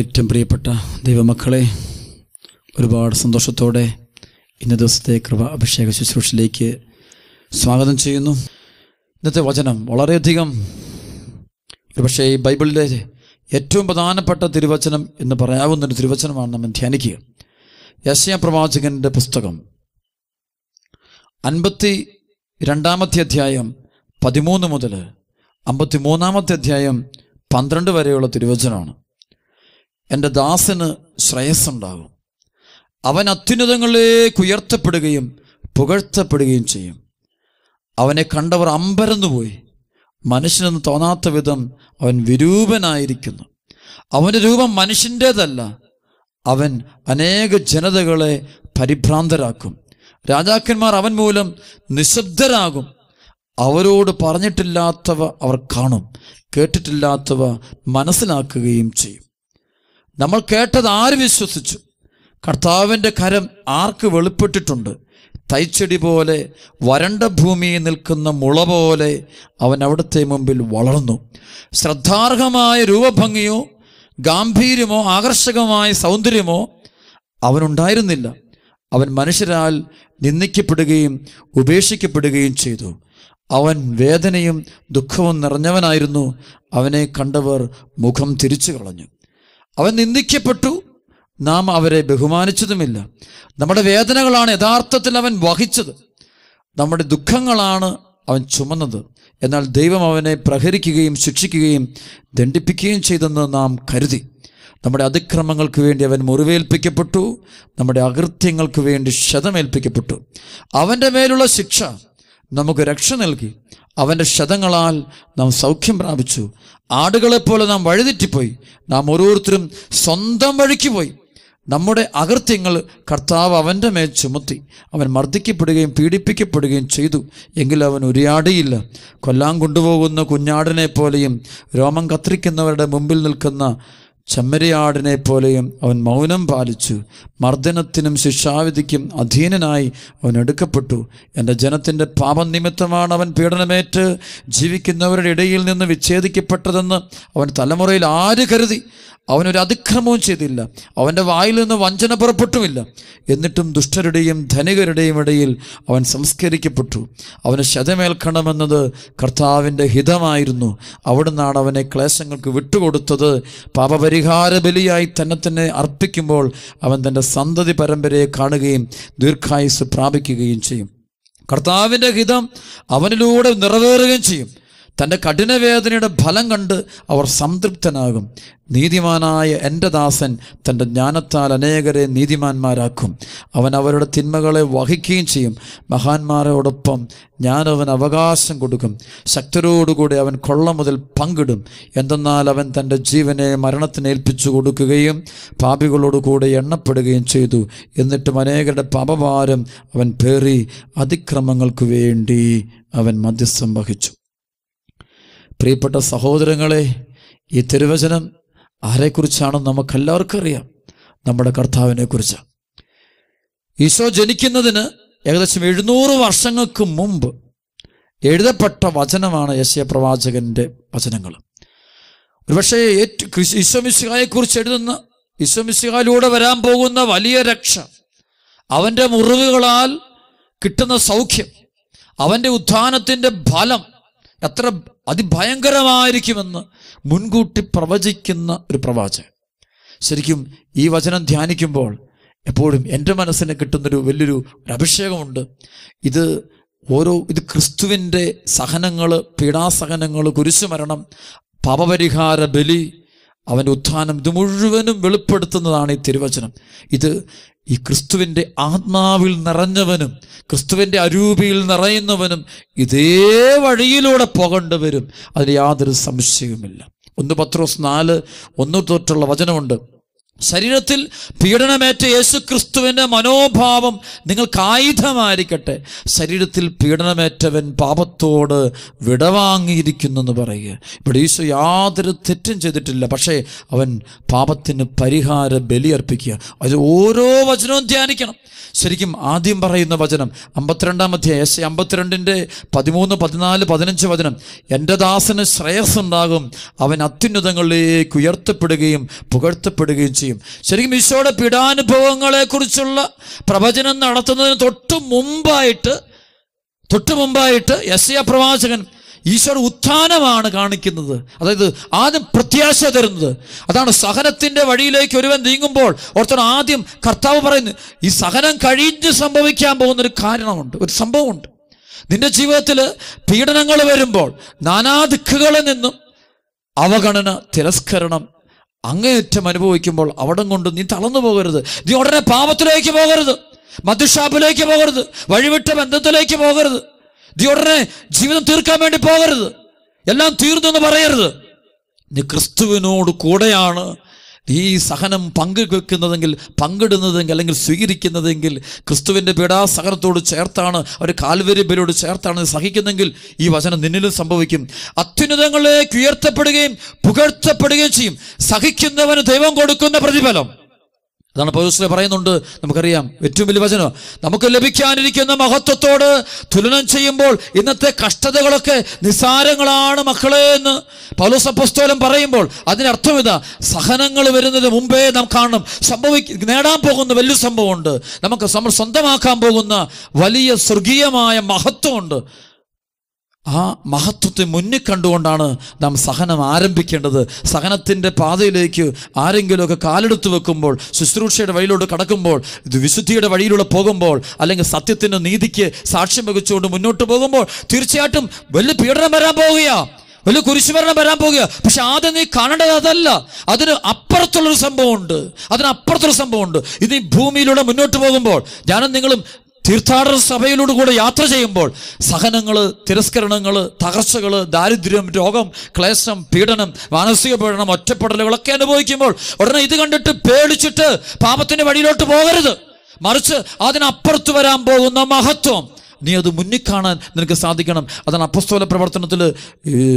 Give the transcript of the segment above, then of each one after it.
ഏറ്റവും പ്രിയപ്പെട്ട ദൈവമക്കളെ ഒരുപാട് സന്തോഷത്തോടെ ഇന്ന ദിവസത്തെ കൃപ അഭിഷേക ശുശ്രൂഷയിലേക്ക് സ്വാഗതം ചെയ്യുന്നു. ഇന്നത്തെ വചനം വളരെയധികം ഒരുപക്ഷെ ഈ ബൈബിളിലെ ഏറ്റവും പ്രധാനപ്പെട്ട തിരുവചനം എന്ന് പറയാവുന്ന ഒരു തിരുവചനമാണ് നമ്മൾ ധ്യാനിക്കുക. യശയ പ്രവാചകന്റെ പുസ്തകം അൻപത്തി രണ്ടാമത്തെ അധ്യായം പതിമൂന്ന് മുതൽ അമ്പത്തി മൂന്നാമത്തെ അധ്യായം പന്ത്രണ്ട് വരെയുള്ള തിരുവചനമാണ്. എന്റെ ദാസന് ശ്രേയസ്സുണ്ടാകും. അവൻ അത്യുന്നതങ്ങളിലേക്ക് ഉയർത്തപ്പെടുകയും പുകഴ്ത്തപ്പെടുകയും ചെയ്യും. അവനെ കണ്ടവർ അമ്പരന്നുപോയി. മനുഷ്യനെന്ന് തോന്നാത്ത വിധം അവൻ വിരൂപനായിരിക്കുന്നു. അവന്റെ രൂപം മനുഷ്യന്റേതല്ല അവൻ അനേക ജനതകളെ പരിഭ്രാന്തരാക്കും. രാജാക്കന്മാർ അവൻ മൂലം നിശബ്ദരാകും. അവരോട് പറഞ്ഞിട്ടില്ലാത്തവ അവർ കാണും. കേട്ടിട്ടില്ലാത്തവ മനസ്സിലാക്കുകയും ചെയ്യും. നമ്മൾ കേട്ടത് ആര് വിശ്വസിച്ചു? കർത്താവിന്റെ കരം ആർക്ക് വെളിപ്പെട്ടിട്ടുണ്ട്? തൈച്ചെടി പോലെ വരണ്ട ഭൂമിയിൽ നിൽക്കുന്ന മുള പോലെ അവൻ അവിടുത്തെ മുമ്പിൽ വളർന്നു. ശ്രദ്ധാർഹമായ രൂപഭംഗിയോ ഗാംഭീര്യമോ ആകർഷകമായ സൗന്ദര്യമോ അവനുണ്ടായിരുന്നില്ല. അവൻ മനുഷ്യരാൽ നിന്ദിക്കപ്പെടുകയും ഉപേക്ഷിക്കപ്പെടുകയും ചെയ്തു. അവൻ വേദനയും ദുഃഖവും നിറഞ്ഞവനായിരുന്നു. അവനെ കണ്ടവർ മുഖം തിരിച്ചു കളഞ്ഞു അവൻ നിന്ദിക്കപ്പെട്ടു. നാം അവരെ ബഹുമാനിച്ചതുമില്ല. നമ്മുടെ വേദനകളാണ് യഥാർത്ഥത്തിൽ അവൻ വഹിച്ചത്. നമ്മുടെ ദുഃഖങ്ങളാണ് അവൻ ചുമന്നത്. എന്നാൽ ദൈവം അവനെ പ്രഹരിക്കുകയും ശിക്ഷിക്കുകയും ദണ്ഡിപ്പിക്കുകയും ചെയ്തെന്ന് നാം കരുതി. നമ്മുടെ അതിക്രമങ്ങൾക്ക് വേണ്ടി അവൻ മുറിവേൽപ്പിക്കപ്പെട്ടു. നമ്മുടെ അകൃത്യങ്ങൾക്ക് വേണ്ടി ക്ഷതമേൽപ്പിക്കപ്പെട്ടു. അവന്റെ മേലുള്ള ശിക്ഷ നമുക്ക് രക്ഷ നൽകി. അവന്റെ ശതങ്ങളാൽ നാം സൗഖ്യം പ്രാപിച്ചു. ആടുകളെപ്പോലെ നാം വഴിതെറ്റിപ്പോയി. നാം ഓരോരുത്തരും സ്വന്തം വഴിക്ക് പോയി. നമ്മുടെ അകൃത്യങ്ങൾ കർത്താവ് അവന്റെ മേൽ ചുമത്തി. അവൻ മർദ്ദിക്കപ്പെടുകയും പീഡിപ്പിക്കപ്പെടുകയും ചെയ്തു. എങ്കിലും അവൻ ഉരിയാടിയില്ല. കൊല്ലാൻ കൊണ്ടുപോകുന്ന കുഞ്ഞാടിനെ പോലെയും രോമം കത്തിരിക്കുന്നവരുടെ മുമ്പിൽ നിൽക്കുന്ന ചെമ്മരിയാടിനെ പോലെയും അവൻ മൗനം പാലിച്ചു. മർദ്ദനത്തിനും ശിക്ഷാവിധിക്കും അധീനനായി അവൻ എടുക്കപ്പെട്ടു. എന്റെ ജനത്തിന്റെ പാപം നിമിത്തമാണ് അവൻ പീഡനമേറ്റ് ജീവിക്കുന്നവരുടെ ഇടയിൽ നിന്ന് വിച്ഛേദിക്കപ്പെട്ടതെന്ന് അവൻ തലമുറയിൽ ആര് കരുതി? അവനൊരു അതിക്രമവും ചെയ്തില്ല. അവന്റെ വായിൽ നിന്ന് വഞ്ചന പുറപ്പെട്ടുമില്ല. എന്നിട്ടും ദുഷ്ടരുടെയും ധനികരുടെയും ഇടയിൽ അവൻ സംസ്കരിക്കപ്പെട്ടു. അവന് ശതമേൽക്കണമെന്നത് കർത്താവിന്റെ ഹിതമായിരുന്നു. അവിടുന്നാണ് അവനെ ക്ലേശങ്ങൾക്ക് വിട്ടുകൊടുത്തത്. പാപപരിഹാര ബലിയായി തന്നെ തന്നെ അർപ്പിക്കുമ്പോൾ അവൻ തന്റെ സന്തതി പരമ്പരയെ കാണുകയും ദീർഘായുസ് പ്രാപിക്കുകയും ചെയ്യും. കർത്താവിന്റെ ഹിതം അവനിലൂടെ നിറവേറുകയും ചെയ്യും. തന്റെ കഠിനവേദനയുടെ ഫലം കണ്ട് അവർ സംതൃപ്തനാകും. നീതിമാനായ എന്റെ ദാസൻ തന്റെ ജ്ഞാനത്താൽ അനേകരെ നീതിമാന്മാരാക്കും. അവൻ അവരുടെ തിന്മകളെ വഹിക്കുകയും ചെയ്യും. മഹാന്മാരോടൊപ്പം ഞാൻ അവൻ അവകാശം കൊടുക്കും. ശക്തരോടുകൂടി അവൻ കൊള്ള മുതൽ പങ്കിടും. എന്തെന്നാൽ അവൻ തന്റെ ജീവനെ മരണത്തിന് ഏൽപ്പിച്ചു കൊടുക്കുകയും പാപികളോടുകൂടെ എണ്ണപ്പെടുകയും ചെയ്തു. എന്നിട്ടും അനേകരുടെ പാപഭാരം അവൻ പേറി അതിക്രമങ്ങൾക്ക് വേണ്ടി അവൻ മധ്യസ്ഥം വഹിച്ചു. പ്രിയപ്പെട്ട സഹോദരങ്ങളെ ഈ തിരുവചനം ആരെക്കുറിച്ചാണെന്ന് നമുക്കെല്ലാവർക്കും അറിയാം നമ്മുടെ കർത്താവിനെ കുറിച്ച് ഈശോ ജനിക്കുന്നതിന് ഏകദേശം എഴുന്നൂറ് വർഷങ്ങൾക്ക് മുമ്പ് എഴുതപ്പെട്ട വചനമാണ് യശയ പ്രവാചകന്റെ വചനങ്ങൾ. ഒരുപക്ഷെ ഈശോമിശിഹായെക്കുറിച്ച് എഴുതുന്ന ഈശോമിശിഹായിലൂടെ വരാൻ പോകുന്ന വലിയ രക്ഷ അവന്റെ മുറിവുകളാൽ കിട്ടുന്ന സൗഖ്യം അവന്റെ ഉത്ഥാനത്തിന്റെ ഫലം എത്ര അതിഭയങ്കരമായിരിക്കുമെന്ന് മുൻകൂട്ടി പ്രവചിക്കുന്ന ഒരു പ്രവാചകൻ. ശരിക്കും ഈ വചനം ധ്യാനിക്കുമ്പോൾ എപ്പോഴും എന്റെ മനസ്സിന് കിട്ടുന്നൊരു വലിയൊരു അഭിഷേകമുണ്ട്. ഇത് ഓരോ ഇത് ക്രിസ്തുവിന്റെ സഹനങ്ങൾ പീഡാസഹനങ്ങൾ കുരിശുമരണം പാപപരിഹാര ബലി അവന്റെ ഉത്ഥാനം ഇത് മുഴുവനും വെളിപ്പെടുത്തുന്നതാണ് ഈ തിരുവചനം. ഇത് ഈ ക്രിസ്തുവിന്റെ ആത്മാവിൽ നിറഞ്ഞവനും ക്രിസ്തുവിന്റെ അരൂപിയിൽ നിറയുന്നവനും ഇതേ വഴിയിലൂടെ പോകേണ്ടി വരും. അതിൽ യാതൊരു സംശയവുമില്ല. ഒന്ന് പത്രോസ് നാല് ഒന്ന് തൊട്ടുള്ള വചനമുണ്ട്. ശരീരത്തിൽ പീഡനമേറ്റ യേശു ക്രിസ്തുവിന്റെ മനോഭാവം നിങ്ങൾക്ക് ആയുധമായിരിക്കട്ടെ ശരീരത്തിൽ പീഡനമേറ്റവൻ പാപത്തോട് വിടവാങ്ങിയിരിക്കുന്നു എന്ന് പറയുക. ഇവിടെ ഈശോ യാതൊരു തെറ്റും ചെയ്തിട്ടില്ല. പക്ഷേ അവൻ പാപത്തിന് പരിഹാര ബലി അർപ്പിക്കുക അത് ഓരോ വചനവും ധ്യാനിക്കണം. ശരിക്കും ആദ്യം പറയുന്ന വചനം അമ്പത്തിരണ്ടാം മധ്യ എസ് അമ്പത്തിരണ്ടിന്റെ പതിമൂന്ന് പതിനാല് പതിനഞ്ച് വചനം. എന്റെ ദാസന് ശ്രേയസ് ഉണ്ടാകും അവൻ അത്യുന്നതങ്ങളിലേക്ക് ഉയർത്തപ്പെടുകയും പുകഴ്ത്തപ്പെടുകയും ചെയ്യും. ശരിക്കും ഈശോയുടെ പീഡാനുഭവങ്ങളെക്കുറിച്ചുള്ള പ്രവചനം നടത്തുന്നതിന് തൊട്ട് മുമ്പായിട്ട് തൊട്ട് മുമ്പായിട്ട് യശയ പ്രവാചകൻ ഈശോയുടെ ഉത്ഥാനമാണ് കാണിക്കുന്നത്. അതായത് ആദ്യം പ്രത്യാശ തരുന്നത്. അതാണ് സഹനത്തിന്റെ വഴിയിലേക്ക് ഒരുവൻ നീങ്ങുമ്പോൾ ഓർത്തർ ആദ്യം കർത്താവ് പറയുന്നു ഈ സഹനം കഴിഞ്ഞ് സംഭവിക്കാൻ പോകുന്ന ഒരു കാരണമുണ്ട് ഒരു സംഭവമുണ്ട്. നിന്റെ ജീവിതത്തിൽ പീഡനങ്ങൾ വരുമ്പോൾ നാനാ ദിക്കുകളിൽ നിന്നും അവഗണന തിരസ്കരണം അങ്ങേയറ്റം അനുഭവിക്കുമ്പോൾ അവിടം കൊണ്ട് നീ തളർന്നു പോകരുത്. നീ ഉടനെ പാപത്തിലേക്ക് പോകരുത്. മധുഷാപ്പിലേക്ക് പോകരുത്. വഴിവിട്ട ബന്ധത്തിലേക്ക് പോകരുത്. നീ ഉടനെ ജീവിതം തീർക്കാൻ വേണ്ടി പോകരുത്. എല്ലാം തീർന്നു എന്ന് പറയരുത്. നീ ക്രിസ്തുവിനോട് കൂടെയാണ് ഈ സഹനം പങ്കുവെക്കുന്നതെങ്കിൽ പങ്കിടുന്നതെങ്കിൽ അല്ലെങ്കിൽ സ്വീകരിക്കുന്നതെങ്കിൽ ക്രിസ്തുവിന്റെ പീഡാസഹനത്തോട് ചേർത്താണ് ഒരു കാൽവരി ബലിയോട് ചേർത്താണ് സഹിക്കുന്നെങ്കിൽ ഈ വചനം നിന്നിലും സംഭവിക്കും. അത്യുന്നതങ്ങളിലേക്ക് ഉയർത്തപ്പെടുകയും പുകഴ്ത്തപ്പെടുകയും ചെയ്യും. സഹിക്കുന്നവന് ദൈവം കൊടുക്കുന്ന പ്രതിഫലം. അതാണ് പൗരസ്ലെ പറയുന്നുണ്ട്. നമുക്കറിയാം. ഏറ്റവും വലിയ വചനം. നമുക്ക് ലഭിക്കാനിരിക്കുന്ന മഹത്വത്തോട് തുലനം ചെയ്യുമ്പോൾ ഇന്നത്തെ കഷ്ടതകളൊക്കെ നിസ്സാരങ്ങളാണ് മക്കളെ എന്ന് പൗലോസ് അപ്പസ്തോലൻ പറയുമ്പോൾ അതിനർത്ഥം ഇതാ. സഹനങ്ങൾ വരുന്നത് മുമ്പേ നാം കാണണം. സംഭവിക്ക നേടാൻ പോകുന്ന വലിയ സംഭവമുണ്ട്. നമുക്ക് നമ്മൾ സ്വന്തമാക്കാൻ പോകുന്ന വലിയ സ്വർഗീയമായ മഹത്വമുണ്ട്. ആ മഹത്വത്തെ മുന്നിൽ കണ്ടുകൊണ്ടാണ് നാം സഹനം ആരംഭിക്കേണ്ടത്. സഹനത്തിന്റെ പാതയിലേക്ക് ആരെങ്കിലുമൊക്കെ കാലെടുത്ത് വെക്കുമ്പോൾ ശുശ്രൂഷയുടെ വഴിയിലൂടെ കടക്കുമ്പോൾ വിശുദ്ധിയുടെ വഴിയിലൂടെ പോകുമ്പോൾ അല്ലെങ്കിൽ സത്യത്തിന്റെ നീതിക്ക് സാക്ഷ്യം വഹിച്ചുകൊണ്ട് മുന്നോട്ട് പോകുമ്പോൾ തീർച്ചയായിട്ടും വലിയ പീഡനം വരാൻ പോവുകയാ വലിയ കുരിശുമരണം വരാൻ പോകുക പക്ഷെ ആദ്യം നീ കാണേണ്ടത് അതല്ല. അതിന് അപ്പുറത്തുള്ളൊരു സംഭവമുണ്ട്. അതിനപ്പുറത്തൊരു സംഭവമുണ്ട്. ഇത് ഈ ഭൂമിയിലൂടെ മുന്നോട്ട് പോകുമ്പോൾ ഞാനും നിങ്ങളും തീർത്ഥാടന സഭയിലൂടെ കൂടെ യാത്ര ചെയ്യുമ്പോൾ സഹനങ്ങൾ തിരസ്കരണങ്ങൾ തകർച്ചകൾ ദാരിദ്ര്യം രോഗം ക്ലേശം പീഡനം മാനസിക പീഡനം ഒറ്റപ്പെടലുകളൊക്കെ അനുഭവിക്കുമ്പോൾ ഉടനെ ഇത് കണ്ടിട്ട് പേടിച്ചിട്ട് പാപത്തിന്റെ വഴിയിലോട്ട് പോകരുത്. മറിച്ച് അതിനപ്പുറത്ത് വരാൻ പോകുന്ന മഹത്വം. നീ അത് മുന്നിൽ കാണാൻ നിനക്ക് സാധിക്കണം. അതാണ് അപ്പസ്തോല പ്രവർത്തനത്തിൽ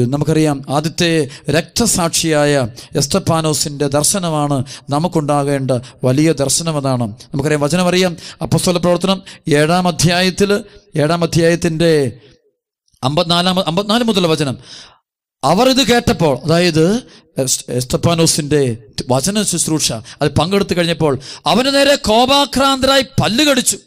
നമുക്കറിയാം ആദ്യത്തെ രക്തസാക്ഷിയായ എസ്തപ്പാനോസിന്റെ ദർശനമാണ് നമുക്കുണ്ടാകേണ്ട വലിയ ദർശനം അതാണ് നമുക്കറിയാം വചനമറിയാം അപ്പസ്തോല പ്രവർത്തനം ഏഴാം അധ്യായത്തിൽ ഏഴാം അധ്യായത്തിന്റെ അമ്പത്തിനാലാം അമ്പത്തിനാല് മുതലുള്ള വചനം. അവർ ഇത് കേട്ടപ്പോൾ അതായത് എസ്തപ്പാനോസിന്റെ വചന ശുശ്രൂഷ അത് പങ്കെടുത്തു കഴിഞ്ഞപ്പോൾ അവന് നേരെ കോപാക്രാന്തരായി പല്ല് കടിച്ചു.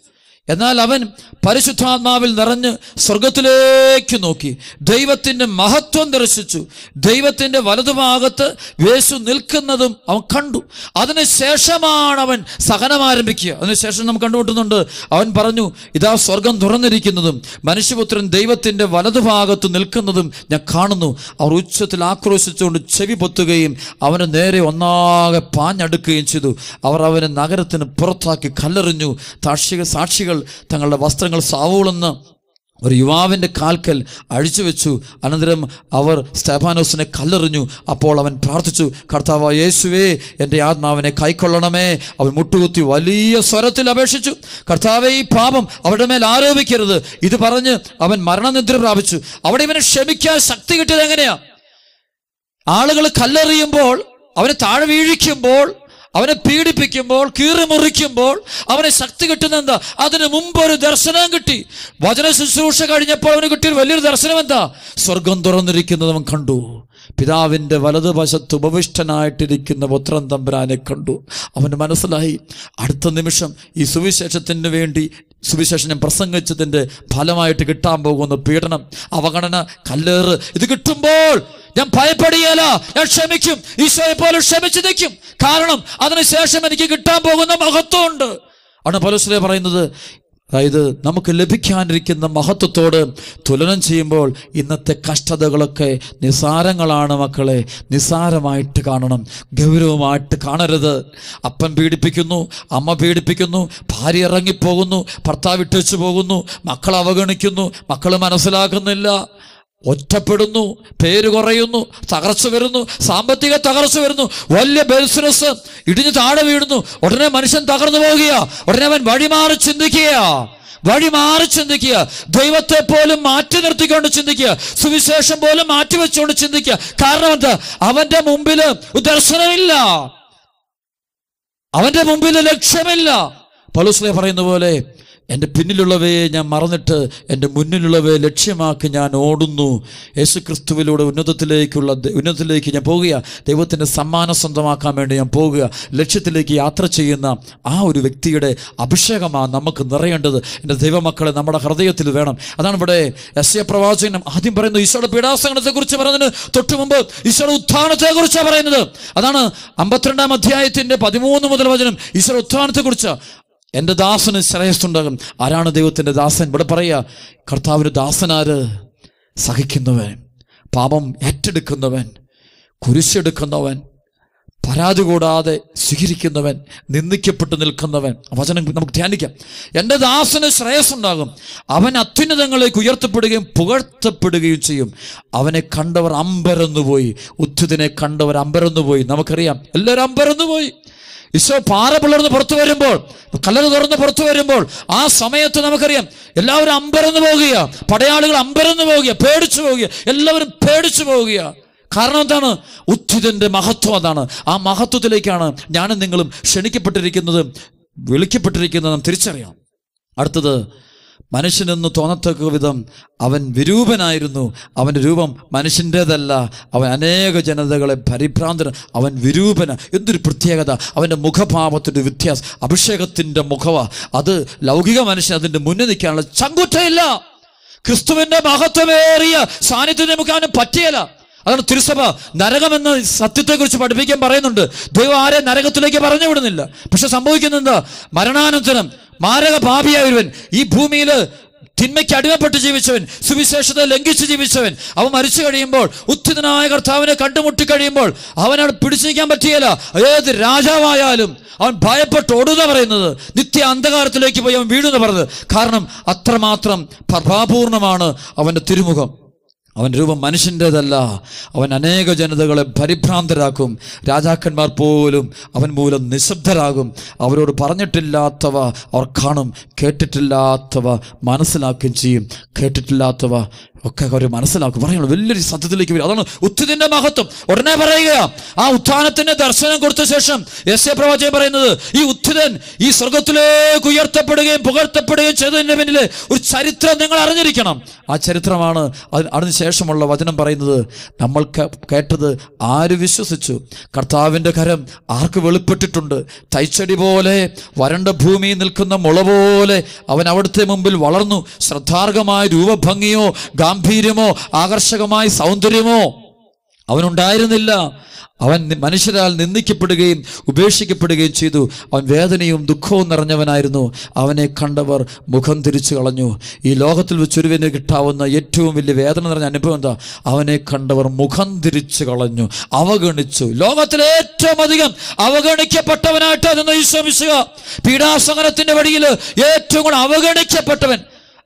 എന്നാൽ അവൻ പരിശുദ്ധാത്മാവിൽ നിറഞ്ഞ് സ്വർഗത്തിലേക്ക് നോക്കി. ദൈവത്തിന്റെ മഹത്വം ദർശിച്ചു. ദൈവത്തിന്റെ വലതുഭാഗത്ത് യേശു നിൽക്കുന്നതും അവൻ കണ്ടു. അതിനുശേഷമാണ് അവൻ സഹനം ആരംഭിക്കുക. അതിനുശേഷം നാം കണ്ടുമുട്ടുന്നുണ്ട്. അവൻ പറഞ്ഞു ഇതാ സ്വർഗം തുറന്നിരിക്കുന്നതും മനുഷ്യപുത്രൻ ദൈവത്തിന്റെ വലതുഭാഗത്ത് നിൽക്കുന്നതും ഞാൻ കാണുന്നു. അവർ ഉച്ചത്തിൽ ആക്രോശിച്ചുകൊണ്ട് ചെവി പൊത്തുകയും അവന് നേരെ ഒന്നാകെ പാഞ്ഞടുക്കുകയും ചെയ്തു. അവർ അവനെ നഗരത്തിന് പുറത്താക്കി കല്ലെറിഞ്ഞു. സാക്ഷികൾ തങ്ങളുടെ വസ്ത്രങ്ങൾ സാവൂളെന്ന് ഒരു യുവാവിന്റെ കാൽക്കൽ അഴിച്ചു വെച്ചു. അനന്തരം അവർ സ്റ്റെഫാനോസിനെ കല്ലെറിഞ്ഞു. അപ്പോൾ അവൻ പ്രാർത്ഥിച്ചു കർത്താവ് യേശുവേ എന്റെ ആത്മാവിനെ കൈക്കൊള്ളണമേ. അവൻ മുട്ടുകുത്തി വലിയ സ്വരത്തിൽ അപേക്ഷിച്ചു കർത്താവെ ഈ പാപം അവരുടെ മേൽ ആരോപിക്കരുത്. ഇത് പറഞ്ഞ് അവൻ മരണനിദ്ര പ്രാപിച്ചു. അവിടെ ഇവനെ ക്ഷമിക്കാൻ ശക്തി കിട്ടിയത് എങ്ങനെയാ? ആളുകൾ കല്ലെറിയുമ്പോൾ അവനെ താഴെ വീഴിക്കുമ്പോൾ അവനെ പീഡിപ്പിക്കുമ്പോൾ കീറിമുറിക്കുമ്പോൾ അവനെ ശക്തി കിട്ടുന്ന എന്താ? അതിന് മുമ്പ് ഒരു ദർശനം കിട്ടി. വചന ശുശ്രൂഷ കഴിഞ്ഞപ്പോൾ അവന് കിട്ടിയ വലിയൊരു ദർശനം എന്താ? സ്വർഗം തുറന്നിരിക്കുന്നത് അവൻ കണ്ടു. പിതാവിന്റെ വലതുവശത്ത് ഉപവിഷ്ടനായിട്ടിരിക്കുന്ന പുത്രൻ തമ്പുരാനെ കണ്ടു. അവന് മനസ്സിലായി. അടുത്ത നിമിഷം ഈ സുവിശേഷത്തിന് വേണ്ടി സുവിശേഷം ഞാൻ പ്രസംഗിച്ചതിന്റെ ഫലമായിട്ട് കിട്ടാൻ പോകുന്ന പീഡനം അവഗണന കല്ലേറ് ഇത് കിട്ടുമ്പോൾ ഞാൻ ഭയപ്പെടുകയല്ല. ഞാൻ ക്ഷമിക്കും. ഈശോയെ പോലെ ക്ഷമിച്ചു നിൽക്കും. കാരണം അതിനുശേഷം എനിക്ക് കിട്ടാൻ പോകുന്ന മഹത്വമുണ്ട്. ആണ് പലസ്ലേ പറയുന്നത്. അതായത് നമുക്ക് ലഭിക്കാനിരിക്കുന്ന മഹത്വത്തോട് തുലനം ചെയ്യുമ്പോൾ ഇന്നത്തെ കഷ്ടതകളൊക്കെ നിസാരങ്ങളാണ് മക്കളെ. നിസാരമായിട്ട് കാണണം. ഗൗരവമായിട്ട് കാണരുത്. അപ്പൻ പീഡിപ്പിക്കുന്നു അമ്മ പീഡിപ്പിക്കുന്നു ഭാര്യ ഇറങ്ങിപ്പോകുന്നു ഭർത്താവ് ഇട്ടുവെച്ച് പോകുന്നു മക്കൾ അവഗണിക്കുന്നു മക്കൾ മനസ്സിലാക്കുന്നില്ല ഒറ്റപ്പെടുന്നു പേര് കുറയുന്നു തകർച്ച വരുന്നു സാമ്പത്തിക തകർച്ച വരുന്നു. വലിയ ബിസിനസ് ഇടിഞ്ഞു താഴെ വീഴുന്നു. ഉടനെ മനുഷ്യൻ തകർന്നു പോകുക ഉടനെ അവൻ വഴിമാറി ചിന്തിക്കുക വഴി മാറി ചിന്തിക്കുക ദൈവത്തെ പോലും മാറ്റി നിർത്തിക്കൊണ്ട് ചിന്തിക്കുക സുവിശേഷം പോലും മാറ്റി വെച്ചുകൊണ്ട് ചിന്തിക്കുക കാരണം എന്താ? അവന്റെ മുമ്പിൽ ദർശനമില്ല. അവന്റെ മുമ്പിൽ ലക്ഷ്യമില്ല. പലുസ്ലേ പറയുന്ന പോലെ എന്റെ പിന്നിലുള്ളവയെ ഞാൻ മറന്നിട്ട് എന്റെ മുന്നിലുള്ളവയെ ലക്ഷ്യമാക്കി ഞാൻ ഓടുന്നു. യേശു ക്രിസ്തുവിലൂടെ ഉന്നതത്തിലേക്കുള്ള ഉന്നതത്തിലേക്ക് ഞാൻ പോകുക. ദൈവത്തിന്റെ സമ്മാനം സ്വന്തമാക്കാൻ വേണ്ടി ഞാൻ പോകുക. ലക്ഷ്യത്തിലേക്ക് യാത്ര ചെയ്യുന്ന ആ ഒരു വ്യക്തിയുടെ അഭിഷേകമാണ് നമുക്ക് നിറയേണ്ടത്. എന്റെ ദൈവമക്കളെ നമ്മുടെ ഹൃദയത്തിൽ വേണം. അതാണ് ഇവിടെ എസ് എ പ്രവാചകനം ആദ്യം പറയുന്നത് ഈശോയുടെ പീഡാസംഗണത്തെ കുറിച്ച് പറയുന്നതിന് തൊട്ട് മുമ്പ് ഈശോയുടെ ഉത്ഥാനത്തെ കുറിച്ചാണ് പറയുന്നത്. അതാണ് അമ്പത്തിരണ്ടാം അധ്യായത്തിന്റെ പതിമൂന്ന് മുതൽ വചനം ഈശോയുടെ ഉത്ഥാനത്തെ കുറിച്ച് എന്റെ ദാസന് ശ്രേയസ്സുണ്ടാകും. ആരാണ് ദൈവത്തിന്റെ ദാസൻ? ഇവിടെ പറയുക കർത്താവിന് ദാസനാര്? സഹിക്കുന്നവൻ പാപം ഏറ്റെടുക്കുന്നവൻ കുരിശെടുക്കുന്നവൻ പരാതി കൂടാതെ സ്വീകരിക്കുന്നവൻ നിന്ദിക്കപ്പെട്ട് നിൽക്കുന്നവൻ. വചനം നമുക്ക് ധ്യാനിക്കാം. എന്റെ ദാസന് ശ്രേയസ്സുണ്ടാകും. അവൻ അത്യുന്നതങ്ങളിലേക്ക് ഉയർത്തപ്പെടുകയും പുകഴ്ത്തപ്പെടുകയും ചെയ്യും. അവനെ കണ്ടവർ അമ്പരന്നുപോയി. ഉദ്ധിതനെ കണ്ടവർ അമ്പരന്നുപോയി. നമുക്കറിയാം എല്ലാവരും അമ്പരന്നുപോയി. ഈശോ പാറ പിളർന്ന് പുറത്തു വരുമ്പോൾ കല്ലറ് തുറന്ന് പുറത്തു വരുമ്പോൾ ആ സമയത്ത് നമുക്കറിയാം എല്ലാവരും അമ്പരന്ന് പോകുക പടയാളികൾ അമ്പരന്ന് പോകുക പേടിച്ചു പോകുക എല്ലാവരും പേടിച്ചു പോകുക കാരണം എന്താണ്? ഉദ്ധിതന്റെ മഹത്വം അതാണ്. ആ മഹത്വത്തിലേക്കാണ് ഞാനും നിങ്ങളും ക്ഷണിക്കപ്പെട്ടിരിക്കുന്നത് വിളിക്കപ്പെട്ടിരിക്കുന്നത് തിരിച്ചറിയാം. അടുത്തത് മനുഷ്യനെന്ന് തോന്നത്തക്ക വിധം അവൻ വിരൂപനായിരുന്നു. അവന്റെ രൂപം മനുഷ്യന്റേതല്ല. അവൻ അനേക ജനതകളെ പരിഭ്രാന്തന അവൻ വിരൂപന. എന്തൊരു പ്രത്യേകത. അവന്റെ മുഖഭാവത്തിന്റെ വ്യത്യാസം. അഭിഷേകത്തിന്റെ മുഖവ. അത് ലൗകിക മനുഷ്യൻ അതിന്റെ മുന്നിൽ നിൽക്കാനുള്ള ചങ്കുറ്റയില്ല ക്രിസ്തുവിന്റെ മഹത്വമേറിയ സാന്നിധ്യം നമുക്ക് അവന് പറ്റിയല്ല. അതാണ് തിരുസഭ നരകമെന്ന സത്യത്തെക്കുറിച്ച് പഠിപ്പിക്കാൻ പറയുന്നുണ്ട്. ദൈവം ആരെ നരകത്തിലേക്ക് പറഞ്ഞു വിടുന്നില്ല പക്ഷെ സംഭവിക്കുന്നത് എന്താ? മരണാനന്തരം മാരക പാപിയായ ഒരുവൻ ഈ ഭൂമിയിൽ തിന്മയ്ക്ക് അടിമപ്പെട്ട് ജീവിച്ചവൻ സുവിശേഷത ലംഘിച്ച് ജീവിച്ചവൻ അവൻ മരിച്ചു കഴിയുമ്പോൾ ഉത്ഥിതനായ കർത്താവിനെ കണ്ടുമുട്ടി കഴിയുമ്പോൾ അവനോട് പിടിച്ചു നിൽക്കാൻ പറ്റിയല്ല. ഏത് രാജാവായാലും അവൻ ഭയപ്പെട്ട് ഓടുക പറയുന്നത് നിത്യ അന്ധകാരത്തിലേക്ക് പോയി അവൻ വീഴുന്ന പറഞ്ഞത് കാരണം അത്രമാത്രം പ്രഭാപൂർണമാണ് അവന്റെ തിരുമുഖം. അവൻ രൂപം മനുഷ്യന്റെതല്ല. അവൻ അനേക ജനതകളെ പരിഭ്രാന്തരാക്കും. രാജാക്കന്മാർ പോലും അവൻ മൂലം നിശബ്ദരാകും. അവരോട് പറഞ്ഞിട്ടില്ലാത്തവ അവർ കാണും. കേട്ടിട്ടില്ലാത്തവ മനസ്സിലാക്കുകയും ചെയ്യും. കേട്ടിട്ടില്ലാത്തവ ഒക്കെ അവർ മനസ്സിലാക്കും. പറയുള്ളൂ വലിയൊരു സത്യത്തിലേക്ക് വരും. അതാണ് ഉത്തിന്റെ മഹത്വം. ഉടനെ പറയുക ആ ഉത്ഥാനത്തിന്റെ ദർശനം കൊടുത്ത ശേഷം എ പ്രവാചകൻ പറയുന്നത് ഈ ഉത്ഥിതൻ ഈ സ്വർഗത്തിലേക്ക് ഉയർത്തപ്പെടുകയും പുകഴ്ത്തപ്പെടുകയും ചെയ്തതിന്റെ പിന്നിൽ ഒരു ചരിത്രം നിങ്ങൾ അറിഞ്ഞിരിക്കണം. ആ ചരിത്രമാണ് അതിന് അതിനുശേഷമുള്ള വചനം പറയുന്നത്. നമ്മൾ കേട്ടത് ആര് വിശ്വസിച്ചു? കർത്താവിന്റെ കരം ആർക്ക് വെളിപ്പെട്ടിട്ടുണ്ട്? തൈച്ചടി പോലെ വരണ്ട ഭൂമിയിൽ നിൽക്കുന്ന മുള പോലെ അവൻ അവിടുത്തെ മുമ്പിൽ വളർന്നു. ശ്രദ്ധാർഹമായ രൂപഭംഗിയോ ഗാംഭീര്യമോ ആകർഷകമായ സൗന്ദര്യമോ? അവനുണ്ടായിരുന്നില്ല. അവൻ മനുഷ്യരാൽ നിന്ദിക്കപ്പെടുകയും ഉപേക്ഷിക്കപ്പെടുകയും ചെയ്തു. അവൻ വേദനയും ദുഃഖവും നിറഞ്ഞവനായിരുന്നു. അവനെ കണ്ടവർ മുഖം തിരിച്ചു കളഞ്ഞു. ഈ ലോകത്തിൽ വെച്ചൊരുവിന് കിട്ടാവുന്ന ഏറ്റവും വലിയ വേദന നിറഞ്ഞ അനുഭവം എന്താ? അവനെ കണ്ടവർ മുഖം തിരിച്ചു കളഞ്ഞു. അവഗണിച്ചു. ലോകത്തിലെ ഏറ്റവും അധികം അവഗണിക്കപ്പെട്ടവനായിട്ട് നിന്ന് വിശ്വസിക്കുക പീഡാസഹനത്തിന്റെ വഴിയിൽ ഏറ്റവും കൂടുതൽ അവഗണിക്കപ്പെട്ടവൻ.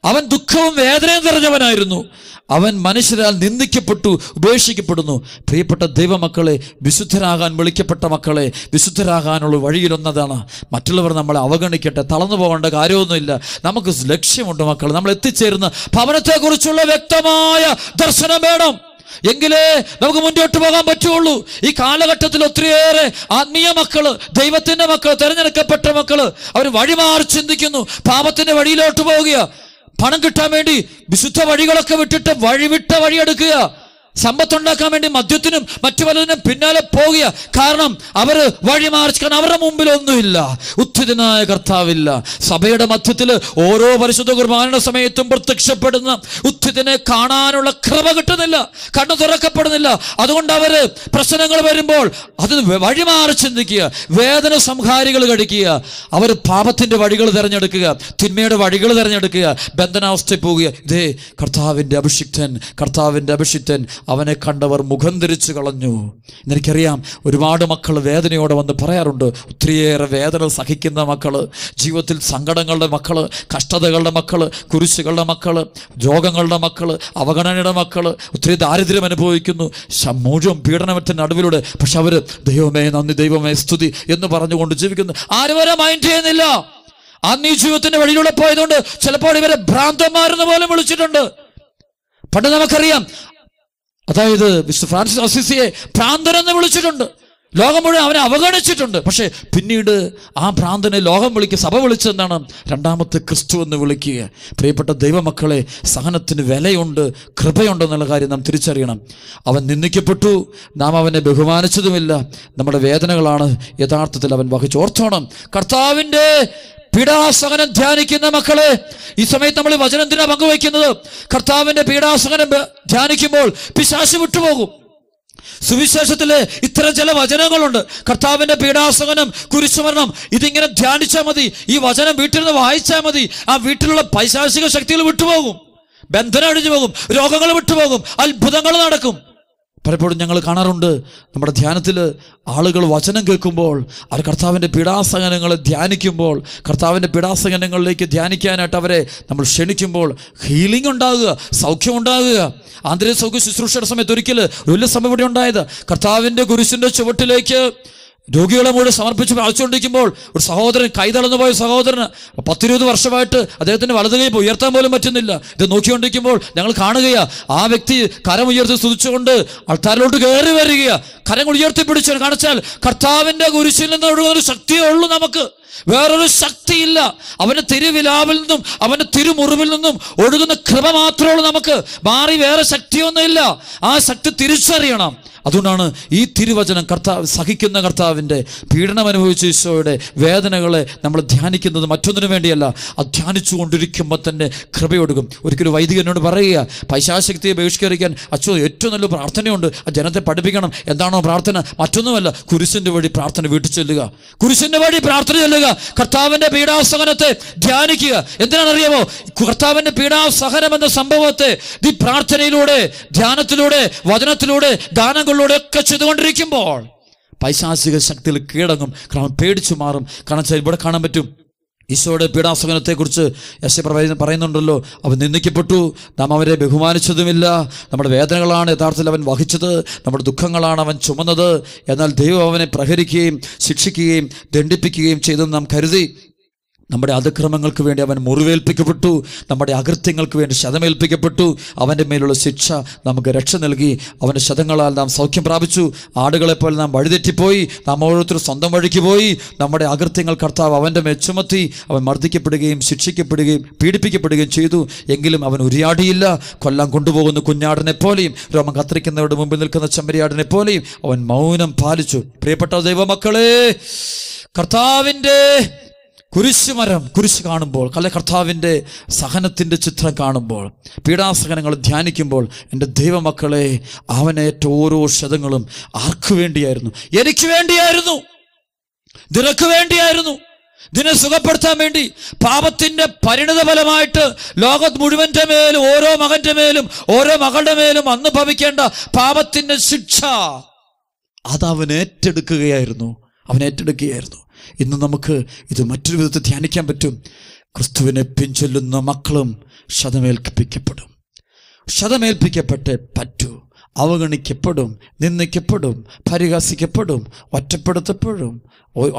അവൻ ദുഃഖവും വേദനയും നിറഞ്ഞവനായിരുന്നു. അവൻ മനുഷ്യരാൽ നിന്ദിക്കപ്പെട്ടു ഉപേക്ഷിക്കപ്പെടുന്നു. പ്രിയപ്പെട്ട ദൈവമക്കളെ വിശുദ്ധരാകാൻ വിളിക്കപ്പെട്ട മക്കളെ വിശുദ്ധരാകാനുള്ള വഴിയിലൊന്നതാണ്. മറ്റുള്ളവർ നമ്മളെ അവഗണിക്കട്ടെ തളർന്നു പോകേണ്ട കാര്യമൊന്നുമില്ല. നമുക്ക് ലക്ഷ്യമുണ്ട് മക്കൾ നമ്മൾ എത്തിച്ചേരുന്ന ഭവനത്തെക്കുറിച്ചുള്ള വ്യക്തമായ ദർശനം വേണം. എങ്കിലേ നമുക്ക് മുന്നോട്ട് പോകാൻ പറ്റുള്ളൂ. ഈ കാലഘട്ടത്തിൽ ഒത്തിരിയേറെ ആത്മീയ മക്കൾ ദൈവത്തിന്റെ മക്കൾ തിരഞ്ഞെടുക്കപ്പെട്ട മക്കൾ അവർ വഴിമാറി ചിന്തിക്കുന്നു. പാപത്തിന്റെ വഴിയിലോട്ട് പോവുക പണം കിട്ടാൻ വേണ്ടി വിശുദ്ധ വഴികളൊക്കെ വിട്ടിട്ട് വഴിവിട്ട വഴിയെടുക്കുക. സമ്പത്തുണ്ടാക്കാൻ വേണ്ടി മദ്യത്തിനും മറ്റു പലതിനും പിന്നാലെ പോകുക. കാരണം അവർ വഴിമാറി കാരണം അവരുടെ മുമ്പിൽ ഒന്നുമില്ല ഉത്ഥിതനായ കർത്താവില്ല. സഭയുടെ മധ്യത്തിൽ ഓരോ പരിശുദ്ധ കുർബാനയുടെ സമയത്തും പ്രത്യക്ഷപ്പെടുന്ന ഉത്ഥിതനെ കാണാനുള്ള കൃപ കിട്ടുന്നില്ല. കണ്ണു തുറക്കപ്പെടുന്നില്ല. അതുകൊണ്ട് അവർ പ്രശ്നങ്ങൾ വരുമ്പോൾ അത് വഴിമാറി ചിന്തിക്കുക. വേദന സംഹാരികൾ കഴിക്കുക അവർ പാപത്തിന്റെ വഴികൾ തിരഞ്ഞെടുക്കുക. തിന്മയുടെ വഴികൾ തിരഞ്ഞെടുക്കുക. ബന്ധനാവസ്ഥയിൽ പോകുക. ഇതേ കർത്താവിന്റെ അഭിഷിക്തൻ കർത്താവിന്റെ അഭിഷിക്തൻ അവനെ കണ്ടവർ മുഖം തിരിച്ചു കളഞ്ഞു. എനിക്കറിയാം ഒരുപാട് മക്കൾ വേദനയോടെ വന്ന് പറയാറുണ്ട് ഒത്തിരിയേറെ വേദന സഹിക്കുന്ന മക്കൾ ജീവിതത്തിൽ സങ്കടങ്ങളുടെ മക്കൾ കഷ്ടതകളുടെ മക്കൾ കുരിശുകളുടെ മക്കൾ രോഗങ്ങളുടെ മക്കൾ അവഗണനയുടെ മക്കൾ ഒത്തിരി ദാരിദ്ര്യം അനുഭവിക്കുന്നു. മുഴുവൻ പീഡനത്തിന്റെ നടുവിലൂടെ. പക്ഷെ അവർ ദൈവമേ നന്ദി ദൈവമേ സ്തുതി എന്ന് പറഞ്ഞുകൊണ്ട് ജീവിക്കുന്നു. ആരും വരെ മൈൻഡ് ചെയ്യുന്നില്ല. അന്ന് ഈ ജീവിതത്തിന്റെ വഴിയിലൂടെ പോയതുകൊണ്ട് ചിലപ്പോൾ ഇവരെ ഭ്രാന്തന്മാരെന്ന് പോലും വിളിച്ചിട്ടുണ്ട്. പണ്ട് നമുക്കറിയാം അതായത് മിസ്റ്റർ ഫ്രാൻസിസ് അസിസിയെ ഭ്രാന്തനെന്ന് വിളിച്ചിട്ടുണ്ട്. ലോകം മുഴുവൻ അവനെ അവഗണിച്ചിട്ടുണ്ട്. പക്ഷേ പിന്നീട് ആ ഭ്രാന്തനെ ലോകം വിളിക്കുക സഭ വിളിച്ചെന്നാണ് രണ്ടാമത്തെ ക്രിസ്തു എന്ന് വിളിക്കുക. പ്രിയപ്പെട്ട ദൈവമക്കളെ സഹനത്തിന് വിലയുണ്ട് കൃപയുണ്ടെന്നുള്ള കാര്യം നാം തിരിച്ചറിയണം. അവൻ നിന്ദിക്കപ്പെട്ടു നാം അവനെ ബഹുമാനിച്ചതുമില്ല. നമ്മുടെ വേദനകളാണ് യഥാർത്ഥത്തിൽ അവൻ വഹിച്ചോർത്തോണം കർത്താവിന്റെ പീഡാസഹനം ധ്യാനിക്കുന്ന മക്കളെ ഈ സമയത്ത് നമ്മൾ വചനം എന്തിനാ പങ്കുവയ്ക്കുന്നത്? കർത്താവിന്റെ പീഡാസഹനം ധ്യാനിക്കുമ്പോൾ പിശാശ് വിട്ടുപോകും. സുവിശേഷത്തിൽ ഇത്തരം ചില വചനങ്ങളുണ്ട്. കർത്താവിന്റെ പീഡാസഹനം കുരിശുമരണം ഇതിങ്ങനെ ധ്യാനിച്ചാൽ മതി. ഈ വചനം വീട്ടിൽ നിന്ന് വായിച്ചാൽ മതി. ആ വീട്ടിലുള്ള പൈശാചിക ശക്തികൾ വിട്ടുപോകും. ബന്ധനം അടിഞ്ഞു പോകും രോഗങ്ങൾ വിട്ടുപോകും. അത്ഭുതങ്ങൾ നടക്കും. പലപ്പോഴും ഞങ്ങൾ കാണാറുണ്ട് നമ്മുടെ ധ്യാനത്തിൽ ആളുകൾ വചനം കേൾക്കുമ്പോൾ അവർ കർത്താവിന്റെ പീഡാസഹനങ്ങളെ ധ്യാനിക്കുമ്പോൾ കർത്താവിന്റെ പീഡാസഹനങ്ങളിലേക്ക് ധ്യാനിക്കാനായിട്ട് അവരെ നമ്മൾ ക്ഷണിക്കുമ്പോൾ ഹീലിംഗ് ഉണ്ടാകുക സൗഖ്യം ഉണ്ടാകുക. ആന്തരിക സൗഖ്യ ശുശ്രൂഷയുടെ സമയത്ത് ഒരിക്കൽ ഒരു വലിയ സമയം ഇവിടെ ഉണ്ടായത്. കർത്താവിന്റെ കുരിശിന്റെ ചുവട്ടിലേക്ക് രോഗികളെ മുഴുവൻ സമർപ്പിച്ച് പ്രാർത്ഥിച്ചുകൊണ്ടിരിക്കുമ്പോൾ ഒരു സഹോദരൻ കൈതളന്നു പോയ സഹോദരന് പത്തിരുപത് വർഷമായിട്ട് അദ്ദേഹത്തിന് വലതുകൈ ഉയർത്താൻ പോലും പറ്റുന്നില്ല. ഇത് നോക്കിക്കൊണ്ടിരിക്കുമ്പോൾ ഞങ്ങൾ കാണുകയാ ആ വ്യക്തി കരമുയർത്തി സ്തുതിച്ചുകൊണ്ട് ആൾക്കാരിലോട്ട് കയറി വരികയാ. കരം ഉയർത്തിപ്പിടിച്ചു കാണിച്ചാൽ കർത്താവിന്റെ കുരിശിൽ നിന്ന് ഒഴുകുന്നൊരു ശക്തിയേ ഉള്ളൂ നമുക്ക്. വേറൊരു ശക്തിയില്ല. അവന്റെ തിരുവിലാവിൽ നിന്നും അവന്റെ തിരുമുറിവിൽ നിന്നും ഒഴുകുന്ന കൃപ മാത്രമേ ഉള്ളൂ നമുക്ക്. മാറി വേറെ ശക്തിയൊന്നുമില്ല. ആ ശക്തി തിരിച്ചറിയണം. അതുകൊണ്ടാണ് ഈ തിരുവചനം കർത്താവ് സഹിക്കുന്ന കർത്താവിന്റെ പീഡനം അനുഭവിച്ച ഈശോയുടെ വേദനകളെ നമ്മൾ ധ്യാനിക്കുന്നത് മറ്റൊന്നിനു വേണ്ടിയല്ല. അത് ധ്യാനിച്ചു കൊണ്ടിരിക്കുമ്പോൾ തന്നെ കൃപയൊടുക്കും. ഒരിക്കലും വൈദികനോട് പറയുക പൈശാശക്തിയെ ബഹിഷ്കരിക്കാൻ അച്ഛോ ഏറ്റവും നല്ല പ്രാർത്ഥനയുണ്ട്. ആ ജനത്തെ പഠിപ്പിക്കണം. എന്താണോ പ്രാർത്ഥന? മറ്റൊന്നുമല്ല കുരിശിന്റെ വഴി പ്രാർത്ഥന വീട്ടിൽ ചെല്ലുക. കുരിശിന്റെ വഴി പ്രാർത്ഥന ചെല്ലുക. കർത്താവിന്റെ പീഡാസഹനത്തെ ധ്യാനിക്കുക. എന്തിനാണെന്നറിയാമോ? കർത്താവിന്റെ പീഡാസഹനം എന്ന സംഭവത്തെ ഈ പ്രാർത്ഥനയിലൂടെ ധ്യാനത്തിലൂടെ വചനത്തിലൂടെ ഗാനങ്ങളിലൂടെ ഒക്കെ ചെയ്തുകൊണ്ടിരിക്കുമ്പോൾ പൈശാസിക ശക്തിയിൽ കീഴടങ്ങും കാരണം പേടിച്ചു മാറും. കാരണം ഇവിടെ കാണാൻ പറ്റും. ഈശോയുടെ പീഡാസഹനത്തെക്കുറിച്ച് യശ പറയുന്നുണ്ടല്ലോ അവൻ നിന്ദിക്കപ്പെട്ടു. നാം അവരെ ബഹുമാനിച്ചതുമില്ല. നമ്മുടെ വേദനകളാണ് യഥാർത്ഥത്തിൽ അവൻ വഹിച്ചത്. നമ്മുടെ ദുഃഖങ്ങളാണ് അവൻ ചുമന്നത്. എന്നാൽ ദൈവം അവനെ പ്രഹരിക്കുകയും ശിക്ഷിക്കുകയും ദണ്ഡിപ്പിക്കുകയും ചെയ്തെന്ന് നാം കരുതി. നമ്മുടെ അതിക്രമങ്ങൾക്ക് വേണ്ടി അവൻ മുറിവേൽപ്പിക്കപ്പെട്ടു. നമ്മുടെ അകൃത്യങ്ങൾക്ക് വേണ്ടി ശതമേൽപ്പിക്കപ്പെട്ടു. അവന്റെ മേലുള്ള ശിക്ഷ നമുക്ക് രക്ഷ നൽകി. അവന്റെ ശതങ്ങളാൽ നാം സൗഖ്യം പ്രാപിച്ചു. ആടുകളെപ്പോലെ നാം വഴിതെറ്റിപ്പോയി. നാം ഓരോരുത്തർ സ്വന്തം വഴിക്ക് പോയി. നമ്മുടെ അകൃത്യങ്ങൾ കർത്താവ് അവന്റെ മേൽ ചുമത്തി. അവൻ മർദ്ദിക്കപ്പെടുകയും ശിക്ഷിക്കപ്പെടുകയും പീഡിപ്പിക്കപ്പെടുകയും ചെയ്തു. എങ്കിലും അവൻ ഉരിയാടിയില്ല. കൊല്ലം കൊണ്ടുപോകുന്ന കുഞ്ഞാടിനെ പോലെയും രോമം കത്തിരിക്കുന്നവരുടെ മുമ്പിൽ നിൽക്കുന്ന ചെമ്മരിയാടിനെ പോലെയും അവൻ മൗനം പാലിച്ചു. പ്രിയപ്പെട്ട ദൈവമക്കളെ കർത്താവിന്റെ കുരിശുമരം കുരിശ് കാണുമ്പോൾ അല്ലെ കർത്താവിന്റെ സഹനത്തിന്റെ ചിത്രം കാണുമ്പോൾ പീഡാസഹനങ്ങൾ ധ്യാനിക്കുമ്പോൾ എന്റെ ദൈവമക്കളെ അവനേറ്റ ഓരോ ശതങ്ങളും ആർക്കു വേണ്ടിയായിരുന്നു? എനിക്ക് വേണ്ടിയായിരുന്നു. നിനക്ക് വേണ്ടിയായിരുന്നു. ഇതിനെ സുഖപ്പെടുത്താൻ വേണ്ടി പാപത്തിന്റെ പരിണിത ഫലമായിട്ട് ലോകം മുഴുവന്റെ മേലും ഓരോ മകന്റെ മേലും ഓരോ മകളുടെ മേലും അന്ന് ഭവിക്കേണ്ട പാപത്തിന്റെ ശിക്ഷ അത് അവൻ ഏറ്റെടുക്കുകയായിരുന്നു. അവൻ ഏറ്റെടുക്കുകയായിരുന്നു. ഇന്ന് നമുക്ക് ഇത് മറ്റൊരു വിധത്തിൽ ധ്യാനിക്കാൻ പറ്റും. ക്രിസ്തുവിനെ പിൻചൊല്ലുന്ന മക്കളും ശതമേൽപ്പിക്കപ്പെടും. ശതമേൽപ്പിക്കപ്പെട്ടേ പറ്റൂ. അവഗണിക്കപ്പെടും നിന്ദിക്കപ്പെടും പരിഹസിക്കപ്പെടും ഒറ്റപ്പെടുത്തപ്പെടും.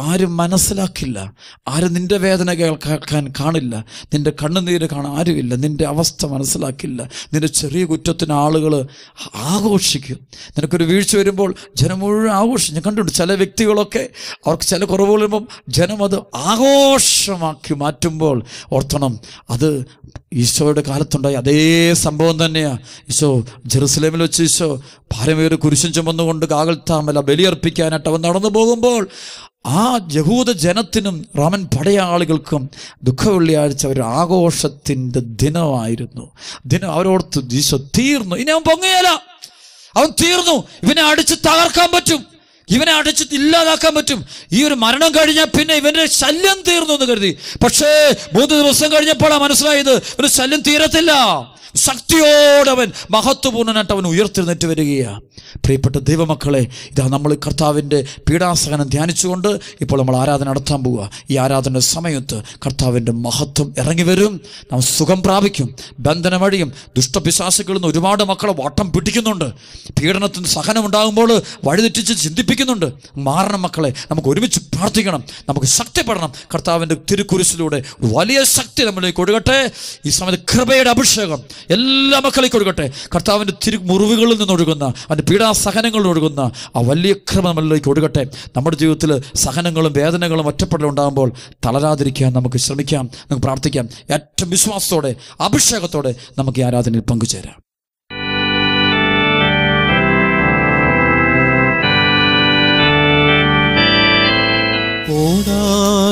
ആരും മനസ്സിലാക്കില്ല. ആരും നിന്റെ വേദന കേൾക്കാൻ കാണില്ല. നിന്റെ കണ്ണുനീര് കാണാൻ ആരുമില്ല. നിന്റെ അവസ്ഥ മനസ്സിലാക്കില്ല. നിന്റെ ചെറിയ കുറ്റത്തിന് ആളുകൾ ആഘോഷിക്കും. നിനക്കൊരു വീഴ്ച വരുമ്പോൾ ജനം മുഴുവൻ ആഘോഷിക്കും. ഞാൻ കണ്ടിട്ടുണ്ട് ചില വ്യക്തികളൊക്കെ അവർക്ക് ചില കുറവുകൾ വരുമ്പം ജനം അത് ആഘോഷമാക്കി മാറ്റുമ്പോൾ ഓർത്തണം അത് ഈശോയുടെ കാലത്തുണ്ടായ അതേ സംഭവം തന്നെയാണ് ഈശോ ജെറുസലേമിൽ വെച്ച് ഈശോ ഭാരമേറി കുരിശും ചുമന്നുകൊണ്ട് കാകൽ താമല ബലിയർപ്പിക്കാനായിട്ട് അവൻ നടന്നു പോകുമ്പോൾ ആ യഹൂദ ജനത്തിനും റോമൻ പടയാളികൾക്കും ദുഃഖവെള്ളിയാഴ്ച ഒരു ആഘോഷത്തിന്റെ ദിനമായിരുന്നു. ദിനം അവരോടത്ത് ഈശോ തീർന്നു. ഇനി അവൻ പൊങ്ങുകയില്ല. അവൻ തീർന്നു. ഇവനെ അടിച്ച് തകർക്കാൻ പറ്റും. ഇവനെ അടച്ചു ഇല്ലാതാക്കാൻ പറ്റും. ഈ ഒരു മരണം കഴിഞ്ഞാൽ പിന്നെ ഇവന്റെ ശല്യം തീർന്നു എന്ന് കരുതി. പക്ഷേ മൂന്ന് ദിവസം കഴിഞ്ഞപ്പോഴാണ് മനസ്സിലായത് ഒരു ശല്യം തീരത്തില്ല. ശക്തിയോടവൻ മഹത്വപൂർണനായിട്ട് അവൻ ഉയർത്തിരുന്നിട്ട് വരികയാണ്. പ്രിയപ്പെട്ട ദൈവമക്കളെ ഇതാ നമ്മൾ കർത്താവിന്റെ പീഡാസഹനം ധ്യാനിച്ചുകൊണ്ട് ഇപ്പോൾ നമ്മൾ ആരാധന നടത്താൻ പോവുക. ഈ ആരാധന സമയത്ത് കർത്താവിന്റെ മഹത്വം ഇറങ്ങി വരും. നാം സുഖം പ്രാപിക്കും. ബന്ധനം വഴിയും ദുഷ്ടപിശാസുകളിൽ നിന്ന് ഒരുപാട് മക്കളെ വട്ടം പിടിക്കുന്നുണ്ട്. പീഡനത്തിന് സഹനം ഉണ്ടാകുമ്പോൾ വഴിതെറ്റിച്ച് ചിന്തിപ്പിക്കുന്നുണ്ട് മാറണം മക്കളെ. നമുക്ക് ഒരുമിച്ച് പ്രാർത്ഥിക്കണം. നമുക്ക് ശക്തിപ്പെടണം. കർത്താവിന്റെ തിരുക്കുരിശിലൂടെ വലിയ ശക്തി നമ്മളിലേക്ക് കൊടുക്കട്ടെ ഈ സമയത്ത് കൃപയുടെ അഭിഷേകം എല്ലാ മക്കളേക്ക് കൊടുക്കട്ടെ കർത്താവിന്റെ തിരു മുറിവുകളിൽ നിന്ന് ഒഴുകുന്ന അതിന്റെ പീഡാസഹനങ്ങളിൽ ഒഴുകുന്ന ആ വലിയ കൃപ നമ്മളിലേക്ക് കൊടുക്കട്ടെ നമ്മുടെ ജീവിതത്തിൽ സഹനങ്ങളും വേദനകളും ഒറ്റപ്പെടലും ഉണ്ടാകുമ്പോൾ തളരാതിരിക്കാൻ നമുക്ക് ശ്രമിക്കാം. നമുക്ക് പ്രാർത്ഥിക്കാം. ഏറ്റവും വിശ്വാസത്തോടെ അഭിഷേകത്തോടെ നമുക്ക് ഈ ആരാധനയിൽ പങ്കുചേരാം.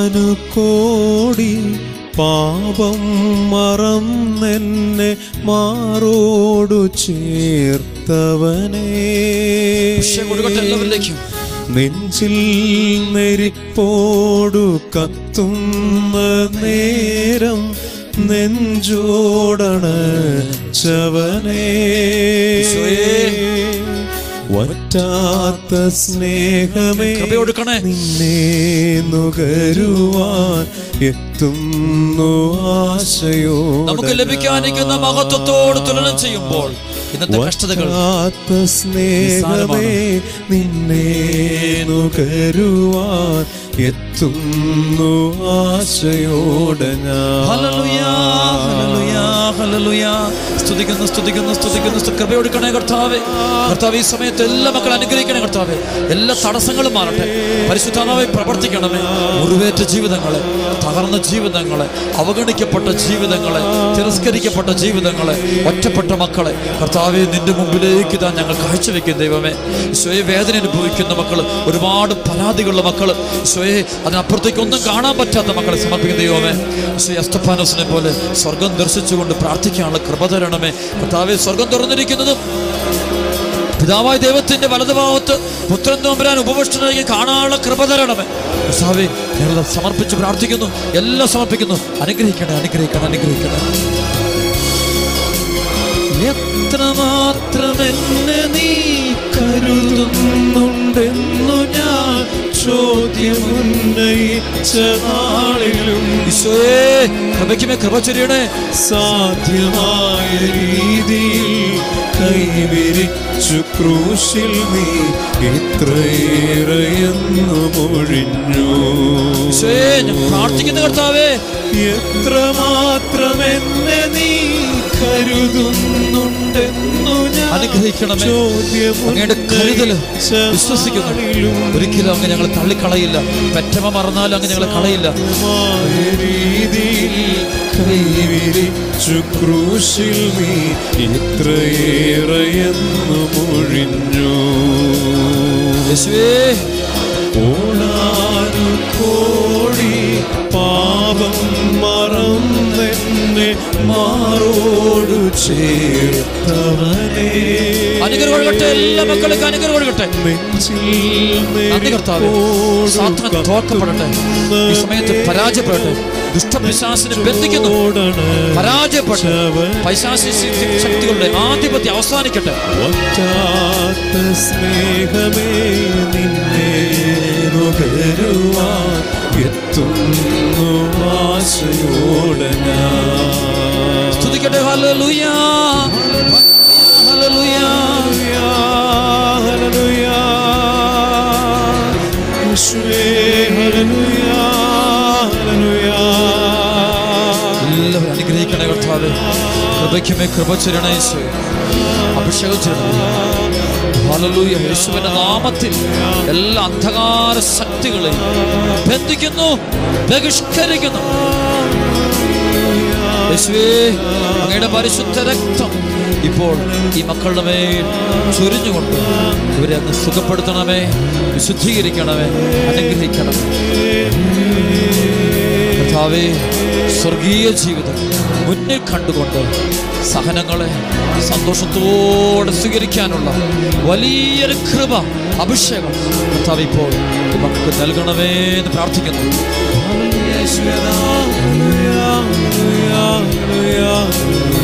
കോടാനു കോടി പാപം മറന്നെന്നെ മാറോടു ചേർത്തവനേ. എല്ലാവരിലേക്കും. നെഞ്ചിൽ നെരിപ്പോടു കത്തുന്ന നേരം നെഞ്ചോടണ ചവനേ വറ്റാത്ത സ്നേഹമേ കൃപ കൊടുക്കണേ നിന്നെ നുകരുവാൻ എത്തുന്നു ആശയോ നമുക്ക് ലഭിക്കാനിരിക്കുന്ന മഹത്വത്തോട് തുലനം ചെയ്യുമ്പോൾ ഇന്നത്തെ കഷ്ടതകൾ സ്നേഹമേ നിന്നെ നുകരുവാൻ എത്തുന്നു ആശയോടെ. സ്തുതിക്കുന്നു സ്തുതിക്കുന്നു സ്തുതിക്കുന്നു സ്തു- കൃപ കൊടുക്കണേ കർത്താവേ. കർത്താവ് ഈ സമയത്ത് എല്ലാ മക്കളും അനുഗ്രഹിക്കണേ കർത്താവേ. എല്ലാ തടസ്സങ്ങളും മാറട്ടെ. പരിശുദ്ധമായി പ്രവർത്തിക്കണമേ. മുറിവേറ്റ ജീവിതങ്ങളെ തകർന്ന ജീവിതങ്ങളെ അവഗണിക്കപ്പെട്ട ജീവിതങ്ങളെ തിരസ്കരിക്കപ്പെട്ട ജീവിതങ്ങളെ ഒറ്റപ്പെട്ട മക്കളെ കർത്താവെ നിന്റെ മുമ്പിലേക്ക് താൻ ഞങ്ങൾ കാഴ്ചവെക്കും ദൈവമേ. സ്വയവേദന അനുഭവിക്കുന്ന മക്കൾ ഒരുപാട് പരാതികളുള്ള മക്കൾ സ്വയെ അതിനപ്പുറത്തേക്ക് ഒന്നും കാണാൻ പറ്റാത്ത മക്കളെ സമർപ്പിക്കുന്ന ദൈവമേ. ശ്രീ അസ്തഫാനോസിനെ പോലെ സ്വർഗം ദർശിച്ചുകൊണ്ട് പ്രാർത്ഥിക്കാനുള്ള കൃപ തരണമേ. കർത്താവെ സ്വർഗം തുറന്നിരിക്കുന്നതും പിതാവായ ദൈവത്തിന്റെ വലതുഭാഗത്ത് പുത്രൻ തോമ്പരാൻ ഉപവിഷ്ടനായി കാണാനുള്ള കൃപ തരണമേ. കർത്താവെ ഞങ്ങൾ സമർപ്പിച്ച് പ്രാർത്ഥിക്കുന്നു. എല്ലാം സമർപ്പിക്കുന്നു. അനുഗ്രഹിക്കണേ അനുഗ്രഹിക്കണം അനുഗ്രഹിക്കണം എത്രമാത്രം എന്നെ നീ കരുതുന്നുണ്ടെന്നു ഞാൻ ചോദ്യമുന്നയിച്ച നാളിലും ഈശോയെ കൃപയ്ക്കുമേ കൃപ ചൊരിയണേ. സാധ്യമായ രീതിയിൽ കൈവിരിച്ചു ക്രൂശിൽ നീ ഇത്രയേറെയെന്നു മൊഴിഞ്ഞു പ്രാർത്ഥിക്കുന്ന കർത്താവേ. എത്ര മാത്രമെന്ന് നീ കരുതുന്നുണ്ടെന്നു അനുഗ്രഹിക്കണമേ. അങ്ങയുടെ വിശ്വസിക്കുന്നു. ഒരിക്കലും അങ്ങ് ഞങ്ങൾ തള്ളിക്കളയില്ല. പെറ്റമ മറന്നാലും അങ്ങ് ഞങ്ങളെ കളയില്ല. ക്രൂശിൽ നീ ഇത്രയേറെയെന്നു മൊഴിഞ്ഞു യേശുവേ. ഓടാനു കോടി പാപം മറന്നെന്നെ മാറോടു ചേർത്തവനെ അനുഗ്രഹം കൊടുക്കട്ടെ എല്ലാ മക്കൾക്ക് അനുഗ്രഹം കൊടുക്കട്ടെ നന്ദി കർത്താവേ. സാത്താൻ തോൽക്കപ്പെടട്ടെ ഈ സമയത്ത് പരാജയപ്പെടട്ടെ. ദുഷ്ടപിശാസിനെ ബന്ധിക്കുന്നു. പരാജയപ്പെട്ട് പൈശാസി ശക്തികളുടെ ആധിപത്യം അവസാനിക്കട്ടെ. സ്നേഹമേ നിന്നെ നുകരുവാൻ എത്തുന്നു ആശയോടെ ഞാൻ. സ്തുതിക്കട്ടെ ഹല്ലേലൂയ. ഹല്ലേലൂയ. ഹല്ലേലൂയ യേശുവേ ഹല്ലേലൂയ ഹല്ലേലൂയ. എല്ലാവരും അനുഗ്രഹിക്കണേ കർത്താവേ. കൃപയ്ക്കുമേ കൃപ ചൊരണേ അഭിഷേകം ഹല്ലേലൂയ യേശുവിന്റെ നാമത്തിൽ എല്ലാ അന്ധകാര ശക്തികളെയും ബന്ധിക്കുന്നു ബഹിഷ്കരിക്കുന്നു. യേശുവേ അങ്ങയുടെ പരിശുദ്ധ രക്തം ഇപ്പോൾ ഈ മക്കളുടെ മേൽ ചൊരിഞ്ഞുകൊണ്ട് ഇവരെ അങ്ങ് സുഖപ്പെടുത്തണമേ വിശുദ്ധീകരിക്കണമേ അനുഗ്രഹിക്കണമേ. സ്വർഗീയ ജീവിതം മുന്നിൽ കണ്ടുകൊണ്ട് സഹനങ്ങളെ സന്തോഷത്തോടെ സ്വീകരിക്കാനുള്ള വലിയൊരു കൃപ അഭിഷേകം കർത്താവ് ഇപ്പോൾ നമുക്ക് നൽകണമേ എന്ന് പ്രാർത്ഥിക്കുന്നു Hallelujah, hallelujah, hallelujah, hallelujah.